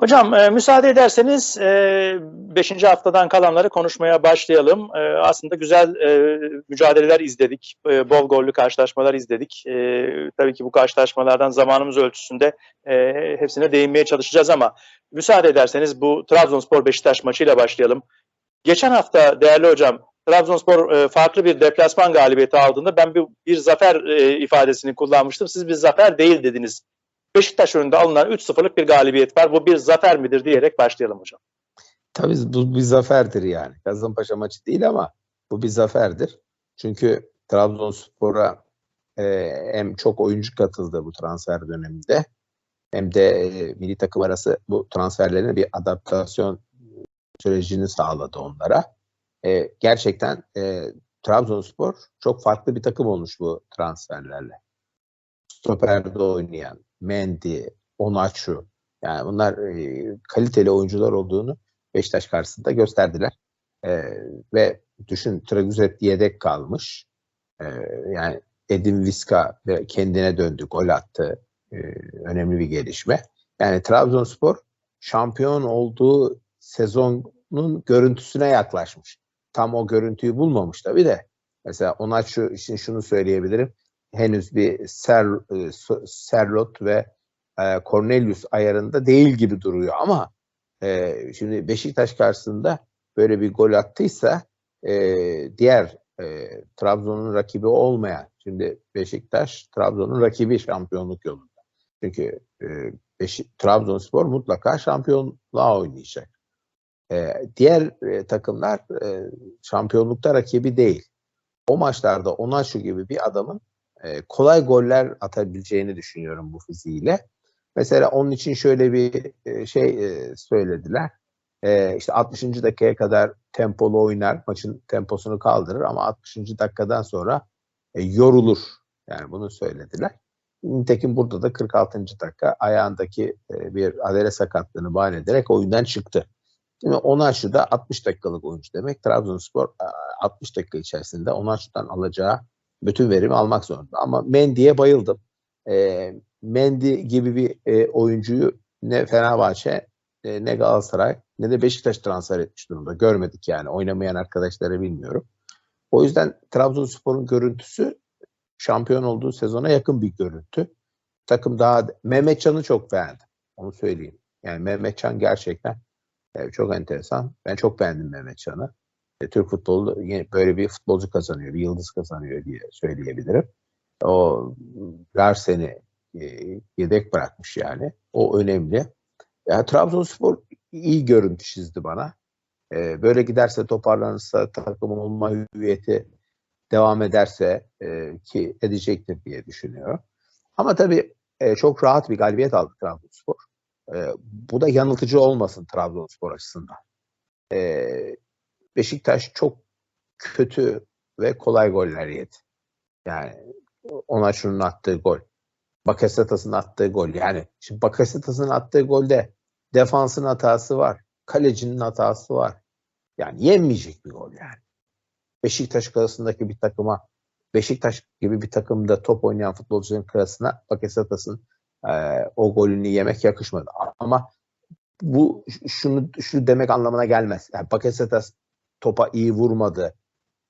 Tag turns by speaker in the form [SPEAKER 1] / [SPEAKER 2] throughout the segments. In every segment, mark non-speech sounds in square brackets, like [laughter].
[SPEAKER 1] Hocam e, müsaade ederseniz 5. haftadan kalanları konuşmaya başlayalım. E, aslında güzel e, mücadeleler izledik. E, bol gollü karşılaşmalar izledik. E, tabii ki bu karşılaşmalardan zamanımız ölçüsünde e, hepsine değinmeye çalışacağız ama müsaade ederseniz bu Trabzonspor Beşiktaş maçıyla başlayalım. Geçen hafta değerli hocam Trabzonspor e, farklı bir deplasman galibiyeti aldığında ben bir, bir zafer e, ifadesini kullanmıştım. Siz bir zafer değil dediniz. Beşiktaş önünde alınan 3-0'lık bir galibiyet var. Bu bir zafer midir diyerek başlayalım hocam.
[SPEAKER 2] Tabii bu bir zaferdir yani. Kasımpaşa maçı değil ama bu bir zaferdir. Çünkü Trabzonspor'a e, hem çok oyuncu katıldı bu transfer döneminde hem de e, milli takım arası bu transferlerine bir adaptasyon sürecini sağladı onlara. E, gerçekten e, Trabzonspor çok farklı bir takım olmuş bu transferlerle. Stoperde oynayan, Mendy, Onaçu yani bunlar e, kaliteli oyuncular olduğunu Beşiktaş karşısında gösterdiler. E, ve düşün Traguzet yedek kalmış. E, yani Edin Viska kendine döndü, gol attı. E, önemli bir gelişme. Yani Trabzonspor şampiyon olduğu sezonun görüntüsüne yaklaşmış. Tam o görüntüyü bulmamış tabii de. Mesela Onaçu için şunu söyleyebilirim henüz bir Ser, e, ve e, Cornelius ayarında değil gibi duruyor ama e, şimdi Beşiktaş karşısında böyle bir gol attıysa e, diğer Trabzon'un rakibi olmayan şimdi Beşiktaş Trabzon'un rakibi şampiyonluk yolunda. Çünkü Trabzonspor mutlaka şampiyonluğa oynayacak. Diğer takımlar şampiyonlukta rakibi değil. O maçlarda Onaşu gibi bir adamın e, kolay goller atabileceğini düşünüyorum bu fiziğiyle. Mesela onun için şöyle bir e, şey e, söylediler. E, işte 60. dakikaya kadar tempolu oynar, maçın temposunu kaldırır ama 60. dakikadan sonra e, yorulur. Yani bunu söylediler. Nitekim burada da 46. dakika ayağındaki e, bir adele sakatlığını bahane ederek oyundan çıktı. Şimdi Onaşu da 60 dakikalık oyuncu demek. Trabzonspor 60 dakika içerisinde Onaşu'dan alacağı bütün verimi almak zorunda. Ama Mendy'ye bayıldım. E, Mendy gibi bir e, oyuncuyu ne Fenerbahçe e, ne Galatasaray ne de Beşiktaş transfer etmiş durumda. Görmedik yani. Oynamayan arkadaşları bilmiyorum. O yüzden Trabzonspor'un görüntüsü şampiyon olduğu sezona yakın bir görüntü. Takım daha Mehmetcan'ı çok beğendim. Onu söyleyeyim. Yani Mehmetcan gerçekten e, çok enteresan. Ben çok beğendim Mehmetcan'ı. E, Türk futbolu böyle bir futbolcu kazanıyor, bir yıldız kazanıyor diye söyleyebilirim. O Larsen'i e, yedek bırakmış yani. O önemli. Yani Trabzonspor iyi görüntü çizdi bana. E, böyle giderse toparlanırsa takım olma hüviyeti devam ederse e, ki edecektir diye düşünüyorum. Ama tabii e, çok rahat bir galibiyet aldı Trabzonspor. E, bu da yanıltıcı olmasın Trabzonspor açısından. E, Beşiktaş çok kötü ve kolay goller yedi. Yani ona şunun attığı gol. Bakasetas'ın attığı gol. Yani şimdi Bakasetas'ın attığı golde defansın hatası var. Kalecinin hatası var. Yani yenmeyecek bir gol yani. Beşiktaş karşısındaki bir takıma Beşiktaş gibi bir takımda top oynayan futbolcuların karşısına Bakasetas'ın e, o golünü yemek yakışmadı. Ama bu şunu şu demek anlamına gelmez. Yani Bakasetas topa iyi vurmadı.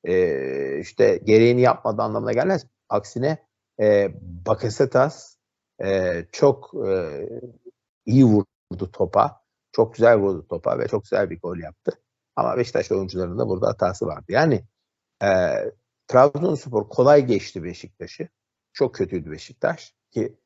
[SPEAKER 2] E, işte gereğini yapmadı anlamına gelmez. Aksine e, Bakasetas e, çok e, iyi vurdu topa. Çok güzel vurdu topa ve çok güzel bir gol yaptı. Ama Beşiktaş oyuncularının da burada hatası vardı. Yani e, Trabzonspor kolay geçti Beşiktaş'ı. Çok kötüydü Beşiktaş ki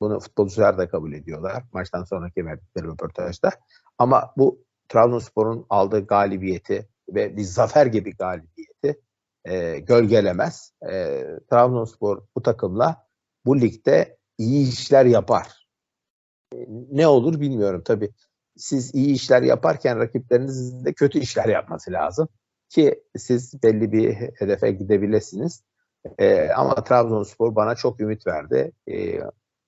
[SPEAKER 2] bunu futbolcular da kabul ediyorlar maçtan sonraki verdikleri röportajda. Ama bu Trabzonspor'un aldığı galibiyeti ve bir zafer gibi galibiyeti e, gölgelemez. E, Trabzonspor bu takımla bu ligde iyi işler yapar. E, ne olur bilmiyorum tabii. Siz iyi işler yaparken rakiplerinizin de kötü işler yapması lazım ki siz belli bir hedefe gidebilirsiniz. E, ama Trabzonspor bana çok ümit verdi. E,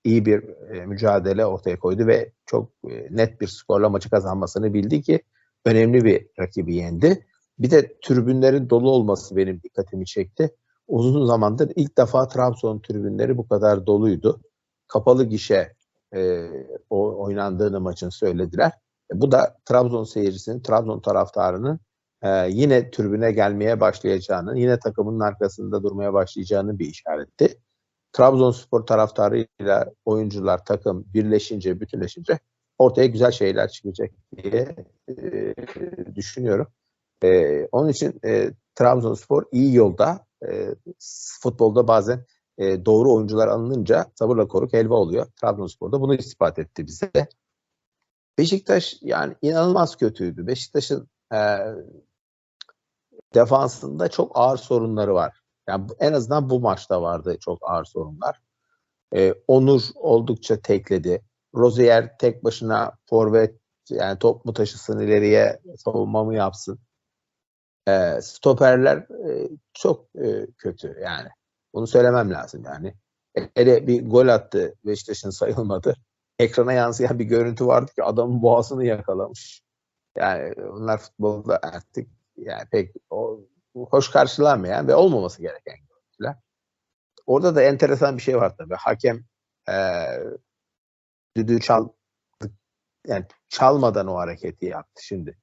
[SPEAKER 2] iyi bir e, mücadele ortaya koydu ve çok e, net bir skorla maçı kazanmasını bildi ki önemli bir rakibi yendi. Bir de tribünlerin dolu olması benim dikkatimi çekti. Uzun zamandır ilk defa Trabzon tribünleri bu kadar doluydu. Kapalı gişe e, o oynandığını maçın söylediler. E, bu da Trabzon seyircisinin, Trabzon taraftarının e, yine tribüne gelmeye başlayacağını, yine takımının arkasında durmaya başlayacağını bir işaretti. Trabzonspor taraftarıyla oyuncular, takım birleşince, bütünleşince ortaya güzel şeyler çıkacak diye e, düşünüyorum. E, onun için e, Trabzonspor iyi yolda. E, futbolda bazen e, doğru oyuncular alınınca sabırla koruk helva oluyor. Trabzonspor da bunu ispat etti bize. Beşiktaş yani inanılmaz kötüydü. Beşiktaş'ın e, defansında çok ağır sorunları var. Yani en azından bu maçta vardı çok ağır sorunlar. E, Onur oldukça tekledi. Rozier tek başına forvet yani top mu taşısın ileriye savunma mı yapsın. E, stoperler e, çok e, kötü yani. Bunu söylemem lazım yani. Hele bir gol attı Beşiktaş'ın [laughs] sayılmadı. Ekrana yansıyan bir görüntü vardı ki adamın boğazını yakalamış. Yani onlar futbolda artık yani pek o, hoş karşılanmayan ve olmaması gereken görüntüler. Orada da enteresan bir şey var tabii. Hakem e, düdüğü çal yani çalmadan o hareketi yaptı şimdi.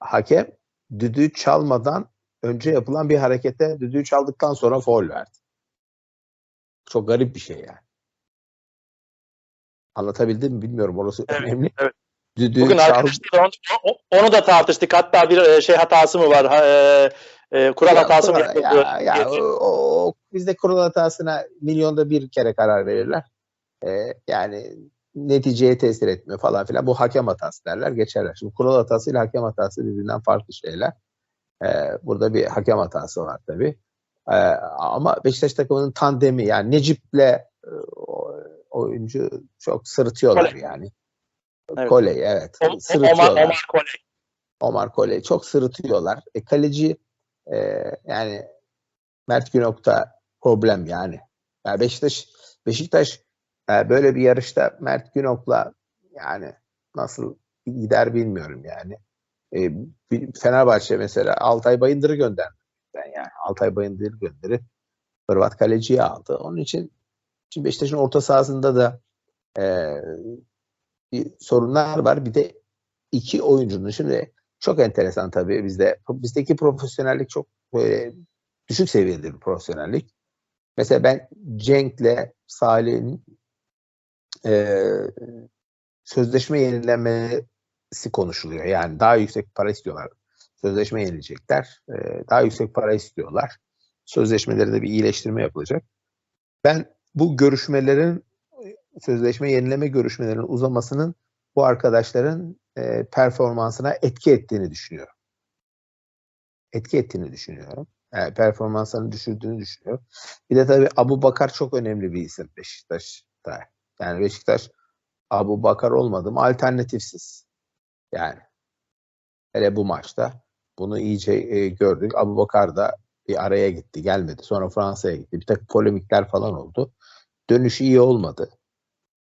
[SPEAKER 2] Hakem düdüğü çalmadan önce yapılan bir harekete düdüğü çaldıktan sonra foul verdi. Çok garip bir şey yani. Anlatabildim mi bilmiyorum. Orası
[SPEAKER 1] Evet,
[SPEAKER 2] önemli.
[SPEAKER 1] evet.
[SPEAKER 2] Düdüğü
[SPEAKER 1] Bugün
[SPEAKER 2] çal-
[SPEAKER 1] arkadaşlar onu, onu da tartıştık. Hatta bir e, şey hatası mı var? Ha, E, e, kural
[SPEAKER 2] Ya,
[SPEAKER 1] hatası mı
[SPEAKER 2] kural-? Ya, ya, o, o- bizde kural hatasına milyonda bir kere karar verirler. Ee, yani neticeye tesir etmiyor falan filan. Bu hakem hatası derler geçerler. Şimdi kural hatası ile hakem hatası birbirinden farklı şeyler. Ee, burada bir hakem hatası var tabii. Ee, ama Beşiktaş takımının tandemi yani Necip'le e, oyuncu çok sırıtıyorlar
[SPEAKER 1] Koley.
[SPEAKER 2] yani.
[SPEAKER 1] Evet.
[SPEAKER 2] Koley evet.
[SPEAKER 1] O-
[SPEAKER 2] sırıtıyorlar.
[SPEAKER 1] Omar, Omar Koley.
[SPEAKER 2] Omar Koley çok sırıtıyorlar. E, kaleci e, yani Mert Günok'ta problem yani. yani Beşiktaş Beşiktaş e, böyle bir yarışta Mert Günok'la yani nasıl gider bilmiyorum yani. E, bir- Fenerbahçe mesela Altay Bayındır'ı gönderdi. Ben yani Altay Bayındır'ı gönderip Hırvat kaleciyi aldı. Onun için şimdi Beşiktaş'ın orta sahasında da e, bir sorunlar var. Bir de iki oyuncunun şimdi çok enteresan tabii bizde. Bizdeki profesyonellik çok böyle düşük seviyede bir profesyonellik. Mesela ben Cenk'le Salih'in e, sözleşme yenilenmesi konuşuluyor. Yani daha yüksek para istiyorlar. Sözleşme yenilecekler. E, daha yüksek para istiyorlar. Sözleşmelerinde bir iyileştirme yapılacak. Ben bu görüşmelerin sözleşme yenileme görüşmelerinin uzamasının bu arkadaşların e, performansına etki ettiğini düşünüyorum. Etki ettiğini düşünüyorum. Yani performanslarını düşürdüğünü düşünüyorum. Bir de tabii Abu Bakar çok önemli bir isim Beşiktaş'ta. Yani Beşiktaş Abu Bakar olmadı mı alternatifsiz. Yani hele bu maçta bunu iyice e, gördük. Abu Bakar da bir araya gitti, gelmedi. Sonra Fransa'ya gitti. Bir takım polemikler falan oldu. Dönüşü iyi olmadı.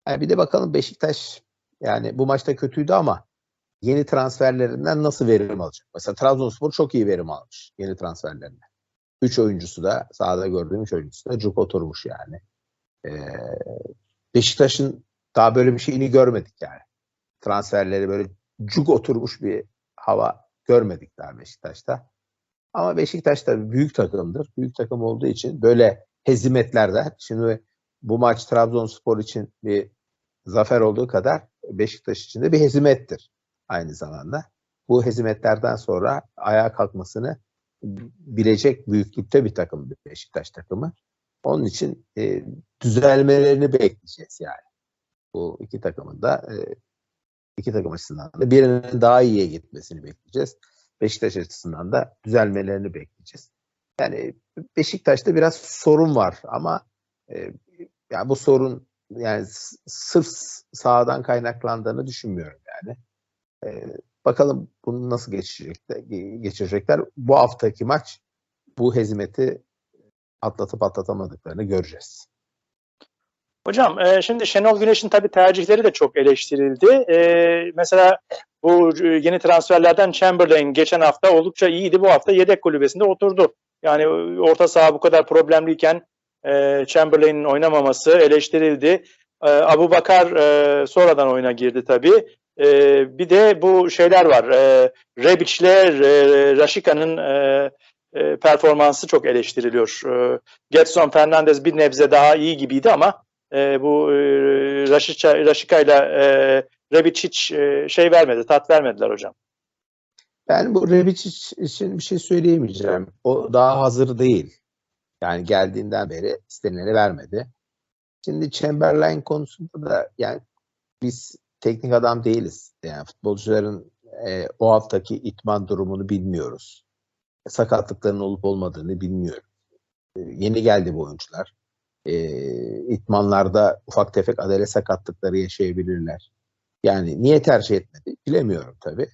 [SPEAKER 2] Yani bir de bakalım Beşiktaş yani bu maçta kötüydü ama yeni transferlerinden nasıl verim alacak? Mesela Trabzonspor çok iyi verim almış yeni transferlerinden. Üç oyuncusu da sahada gördüğüm üç oyuncusu da cuk oturmuş yani. Ee, Beşiktaş'ın daha böyle bir şeyini görmedik yani. Transferleri böyle cuk oturmuş bir hava görmedik daha Beşiktaş'ta. Ama Beşiktaş tabii büyük takımdır. Büyük takım olduğu için böyle hezimetlerden şimdi bu maç Trabzonspor için bir zafer olduğu kadar Beşiktaş için de bir hezimettir aynı zamanda. Bu hezimetlerden sonra ayağa kalkmasını bilecek büyüklükte bir takım Beşiktaş takımı. Onun için e, düzelmelerini bekleyeceğiz yani. Bu iki takımın da e, iki takım açısından da birinin daha iyiye gitmesini bekleyeceğiz. Beşiktaş açısından da düzelmelerini bekleyeceğiz. Yani Beşiktaş'ta biraz sorun var ama e, yani bu sorun yani sırf sağdan kaynaklandığını düşünmüyorum yani. E, bakalım bunu nasıl geçirecekler, geçirecekler. Bu haftaki maç bu hezimeti atlatıp atlatamadıklarını göreceğiz.
[SPEAKER 1] Hocam e, şimdi Şenol Güneş'in tabii tercihleri de çok eleştirildi. E, mesela bu e, yeni transferlerden Chamberlain geçen hafta oldukça iyiydi. Bu hafta yedek kulübesinde oturdu. Yani e, orta saha bu kadar problemliyken e, Chamberlain'in oynamaması eleştirildi. E, Abu Bakar e, sonradan oyuna girdi tabii. E, bir de bu şeyler var. E, Rebic'le e, Raşika'nın e, e, performansı çok eleştiriliyor. E, Getson Fernandez bir nebze daha iyi gibiydi ama e, bu e, Raşika, ile e, Rebic hiç şey vermedi, tat vermediler hocam.
[SPEAKER 2] Ben bu Rebic için bir şey söyleyemeyeceğim. O daha hazır değil. Yani geldiğinden beri istenileni vermedi. Şimdi Chamberlain konusunda da yani biz teknik adam değiliz. Yani futbolcuların e, o haftaki itman durumunu bilmiyoruz. Sakatlıkların olup olmadığını bilmiyorum. E, yeni geldi bu oyuncular. E, itmanlarda ufak tefek adele sakatlıkları yaşayabilirler. Yani niye tercih etmedi bilemiyorum tabii.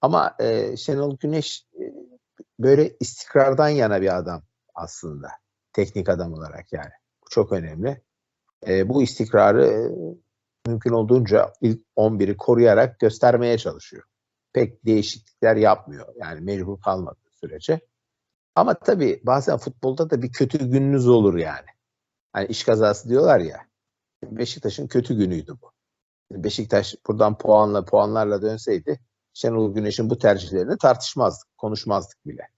[SPEAKER 2] Ama e, Şenol Güneş e, böyle istikrardan yana bir adam aslında. Teknik adam olarak yani. Bu çok önemli. E, bu istikrarı e, mümkün olduğunca ilk 11'i koruyarak göstermeye çalışıyor. Pek değişiklikler yapmıyor. Yani mecbur kalmadığı sürece. Ama tabii bazen futbolda da bir kötü gününüz olur yani. Hani iş kazası diyorlar ya. Beşiktaş'ın kötü günüydü bu. Beşiktaş buradan puanla puanlarla dönseydi Şenol Güneş'in bu tercihlerini tartışmazdık, konuşmazdık bile.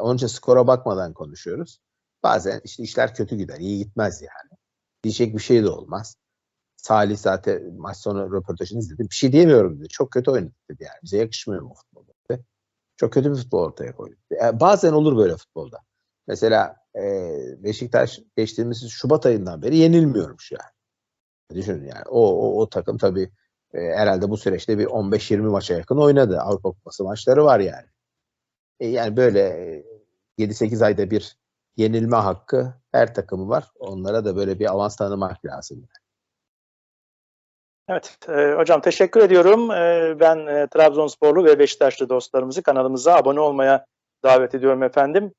[SPEAKER 2] Onca skora bakmadan konuşuyoruz. Bazen işte işler kötü gider, iyi gitmez yani. Diyecek bir şey de olmaz. Salih zaten maç sonu röportajını izledim. Bir şey diyemiyorum dedi. Çok kötü oynadı dedi yani. Bize yakışmıyor dedi. Çok kötü bir futbol ortaya koydu. Yani bazen olur böyle futbolda. Mesela e, Beşiktaş geçtiğimiz Şubat ayından beri yenilmiyormuş yani. Düşünün yani. O, o, o takım tabii e, herhalde bu süreçte bir 15-20 maça yakın oynadı. Avrupa Kupası maçları var yani. E, yani böyle e, 7-8 ayda bir yenilme hakkı her takımı var. Onlara da böyle bir avans tanımak lazım.
[SPEAKER 1] Evet e, hocam teşekkür ediyorum. E, ben e, Trabzonsporlu ve Beşiktaşlı dostlarımızı kanalımıza abone olmaya davet ediyorum efendim.